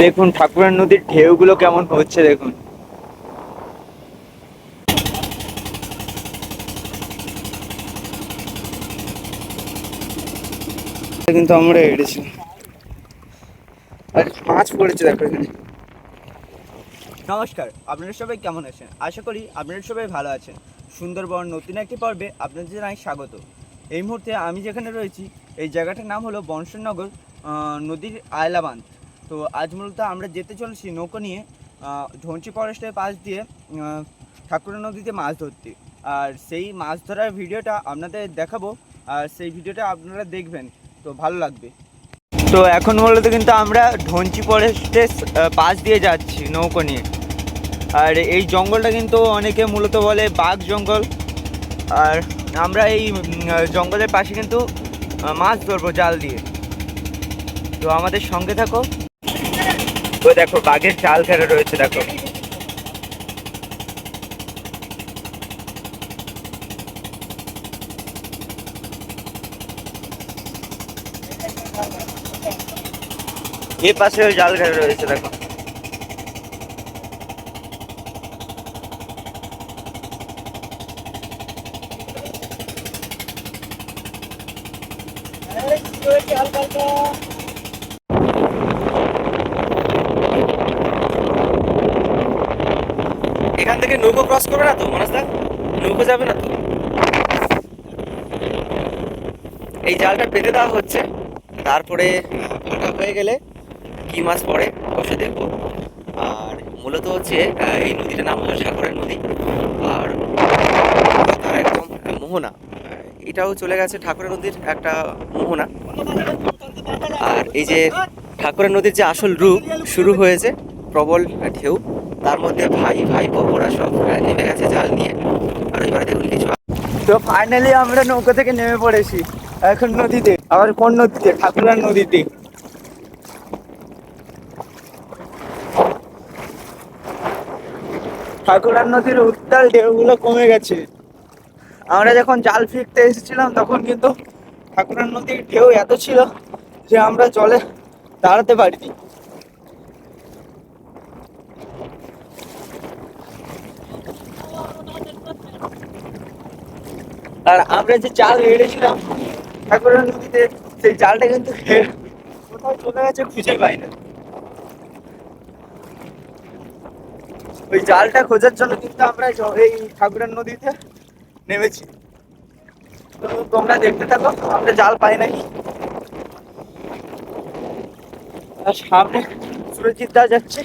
দেখুন ঠাকুরের নদীর ঢেউগুলো কেমন হচ্ছে দেখুন। কিন্তু আমরা এড়েছি। আর মাছ পড়েছে দেখো এখানে। নমস্কার আপনারা সবাই কেমন আছেন? আশা করি আপনারা সবাই ভালো আছেন। সুন্দরবন নতুন একটি পর্বে আপনাদের জানাই স্বাগত। এই মুহূর্তে আমি যেখানে রয়েছি এই জায়গাটার নাম হলো বংশনগর আহ, নদীর আয়লাবান্ধ তো আজ মূলত আমরা যেতে চলেছি নৌকো নিয়ে ধনচি ফরেস্টের পাশ দিয়ে ঠাকুরা নদীতে মাছ ধরতে। আর সেই মাছ ধরার ভিডিওটা আপনাদের দেখাবো, আর সেই ভিডিওটা আপনারা দেখবেন, তো ভালো লাগবে। তো এখন মূলত কিন্তু আমরা ধনচি ফরেস্টের পাশ দিয়ে যাচ্ছি নৌকো নিয়ে। আর এই জঙ্গলটা কিন্তু অনেকে মূলত বলে বাঘ জঙ্গল। আর আমরা এই জঙ্গলের পাশে কিন্তু মাছ ধরবো জাল দিয়ে। তো আমাদের সঙ্গে থাকো। তো দেখো বাঘের চাল ফেরা রয়েছে দেখো। এ পাশে ওই জাল ঘেরা রয়েছে দেখো। থেকে নৌকো ক্রস করবে না তো মানসদা নৌকো যাবে না তো? এই জালটা পেতে দেওয়া হচ্ছে। তারপরে ফাঁকা হয়ে গেলে কি মাছ পড়ে বসে দেখব। আর মূলত হচ্ছে এই নদীটার নাম হলো সাগরের নদী। আর তার একদম মোহনা। এটাও চলে গেছে ঠাকুরের নদীর একটা মোহনা। আর এই যে ঠাকুরের নদীর যে আসল রূপ, শুরু হয়েছে প্রবল ঢেউ। তার মধ্যে ভাই ভাই ওরা সব নেমে গেছে জাল নিয়ে। আর এবারে দেখুন কিছু তো ফাইনালি আমরা নৌকা থেকে নেমে পড়েছি, এখন নদীতে, আবার কোন নদীতে? ঠাকুরার নদীতে। ঠাকুরার নদীর উত্তাল ঢেউগুলো কমে গেছে। আমরা যখন জাল ফিরতে এসেছিলাম, তখন কিন্তু ঠাকুরার নদীর ঢেউ এত ছিল যে আমরা জলে দাঁড়াতে পারিনি। আর আমরা যে জাল এড়েছিলাম ঠাকুরের নদীতে, সেই জালটা কিন্তু কোথাও চলে গেছে, খুঁজে পাই না। ওই জালটা খোঁজার জন্য কিন্তু আমরা এই ঠাকুরের নদীতে নেমেছি। তো তোমরা দেখতে থাকো, আমরা জাল পাই নাই। আর সামনে সুরজিৎ দা যাচ্ছে।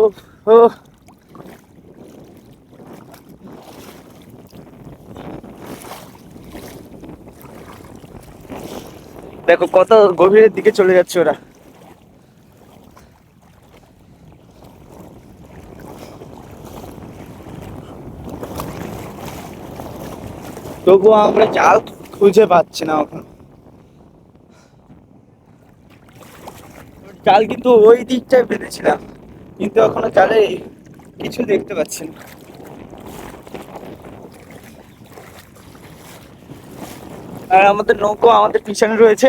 ও ও দেখো, কত গভীরের দিকে চলে যাচ্ছে ওরা। তবুও আমরা জাল খুঁজে পাচ্ছি না এখন। জাল কিন্তু ওই দিকটায় বেঁধেছিলাম, কিন্তু এখনও জালে কিছু দেখতে পাচ্ছি না। আর আমাদের নৌকো আমাদের পিছনে রয়েছে।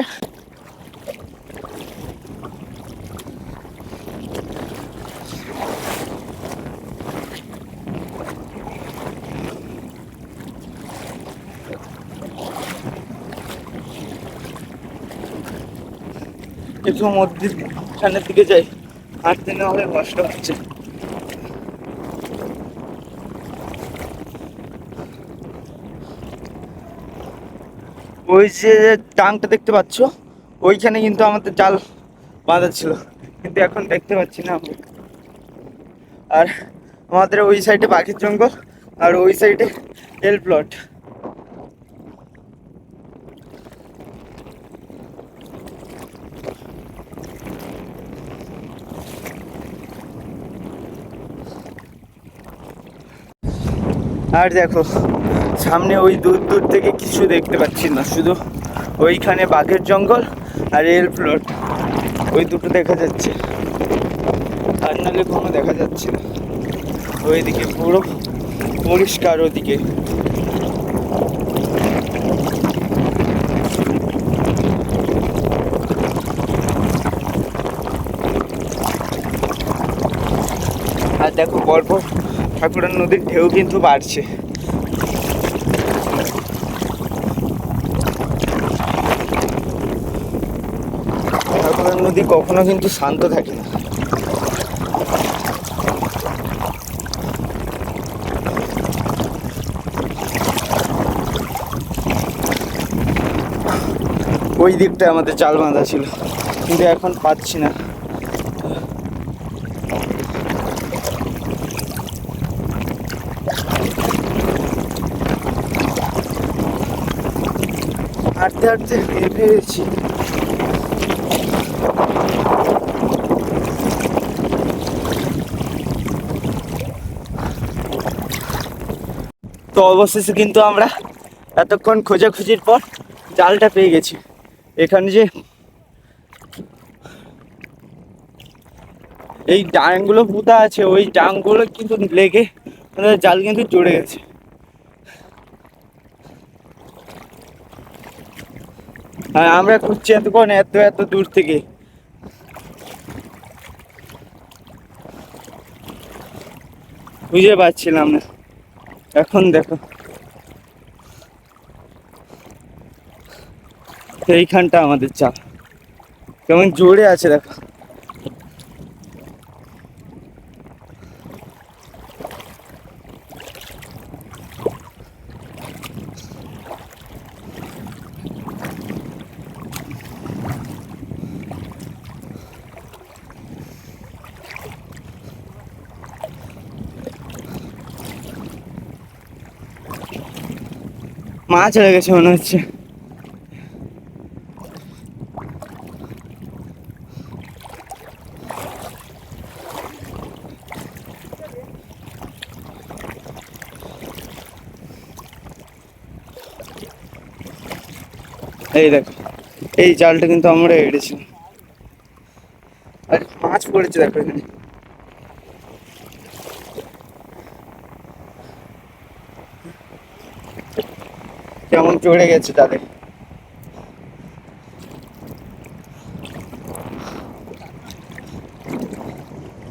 একটু মধ্যে দিকে যাই। হাঁটতে না হলে কষ্ট হচ্ছে। ওই যে টাংটা দেখতে পাচ্ছ, ওইখানে কিন্তু আমাদের জাল বাঁধা ছিল কিন্তু এখন দেখতে পাচ্ছি না আমরা। আর আমাদের ওই সাইডে বাঘের জঙ্গল, আর ওই সাইডে এল প্লট আর দেখো সামনে ওই দূর দূর থেকে কিছু দেখতে পাচ্ছি না, শুধু ওইখানে বাঘের জঙ্গল আর রেল প্লট ওই দুটো দেখা যাচ্ছে। আর নাহলে কোনো দেখা যাচ্ছে না। ওইদিকে পুরো পরিষ্কার ওদিকে। আর দেখো পরপর ঠাকুরের নদীর ঢেউ কিন্তু বাড়ছে। ঠাকুরের নদী কখনো কিন্তু শান্ত থাকে না। ওই দিকটায় আমাদের জাল বাঁধা ছিল, কিন্তু এখন পাচ্ছি না। হাঁটতে হাঁটতে বের পেয়েছি তো অবশেষে কিন্তু আমরা এতক্ষণ খোঁজাখুঁজির পর জালটা পেয়ে গেছি। এখানে যে এই ডাংগুলো পুঁতা আছে, ওই ডাংগুলো কিন্তু লেগে জাল কিন্তু জড়ে গেছে। আর আমরা খুঁজছি এতক্ষণ, এত এত দূর থেকে। খুঁজে পাচ্ছিলাম না। এখন দেখো। এইখানটা আমাদের চা কেমন জোরে আছে দেখো। মাছ হয়ে গেছে মনে হচ্ছে। এই দেখো, এই জালটা কিন্তু আমরা এড়েছি। মাছ পড়েছে দেখো এখানে। কেমন চড়ে গেছে তাদের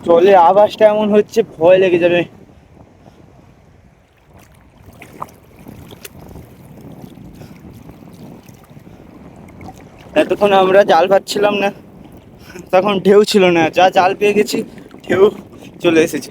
চলে আওয়াজটা এমন হচ্ছে, ভয় লেগে যাবে। এতক্ষণ আমরা জাল পাচ্ছিলাম না, তখন ঢেউ ছিল না, যা জাল পেয়ে গেছি, ঢেউ চলে এসেছে।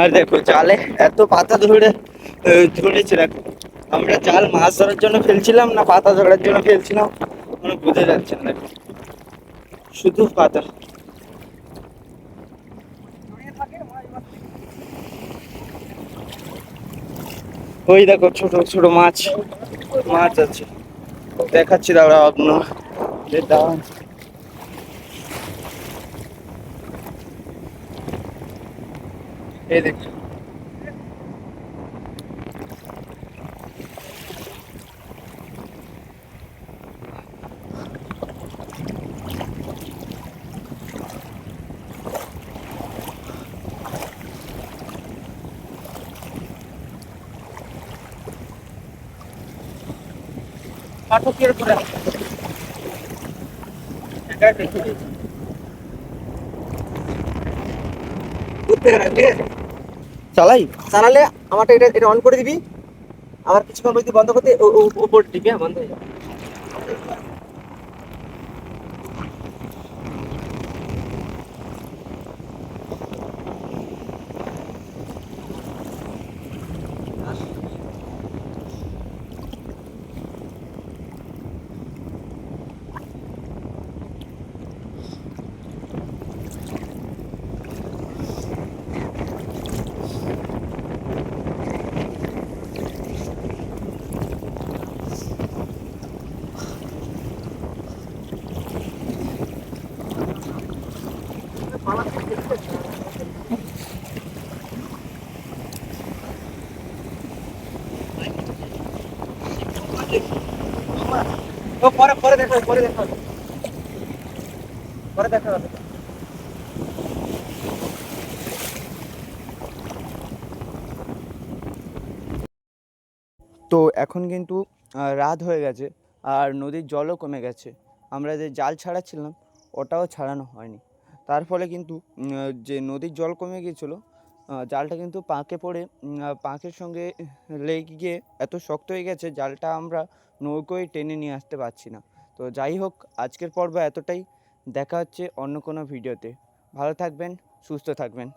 আর দেখো, জালে এত পাতা ধরে ধরেছে দেখো। আমরা জাল মাছ ধরার জন্য ফেলছিলাম না পাতা ধরার জন্য ফেলছিলাম কোনো বোঝা যাচ্ছে না। শুধু পাতা। ওই দেখো, ছোট ছোট মাছ। মাছ আছে। দেখাচ্ছি দাঁড়া আপনার। যে দাঁড়ান এই দেখ পাঠকের করে চালাই। চালালে আমারটা এটা এটা অন করে দিবি। আবার কিছুক্ষণ বন্ধ করতে উপর হ্যাঁ বন্ধ হয়ে যাবে। পরে পরে দেখা হবে, পরে দেখা পরে দেখা হবে। তো এখন কিন্তু রাত হয়ে গেছে আর নদীর জলও কমে গেছে। আমরা যে জাল ছাড়াচ্ছিলাম ওটাও ছাড়ানো হয়নি। তার ফলে কিন্তু যে নদীর জল কমে গিয়েছিল জালটা কিন্তু পাঁকে পড়ে পাঁকের সঙ্গে লেগে গিয়ে এত শক্ত হয়ে গেছে, জালটা আমরা নৌকোয় টেনে নিয়ে আসতে পারছি না। তো যাই হোক, আজকের পর্ব এতটাই। দেখা হচ্ছে অন্য কোনো ভিডিওতে। ভালো থাকবেন, সুস্থ থাকবেন।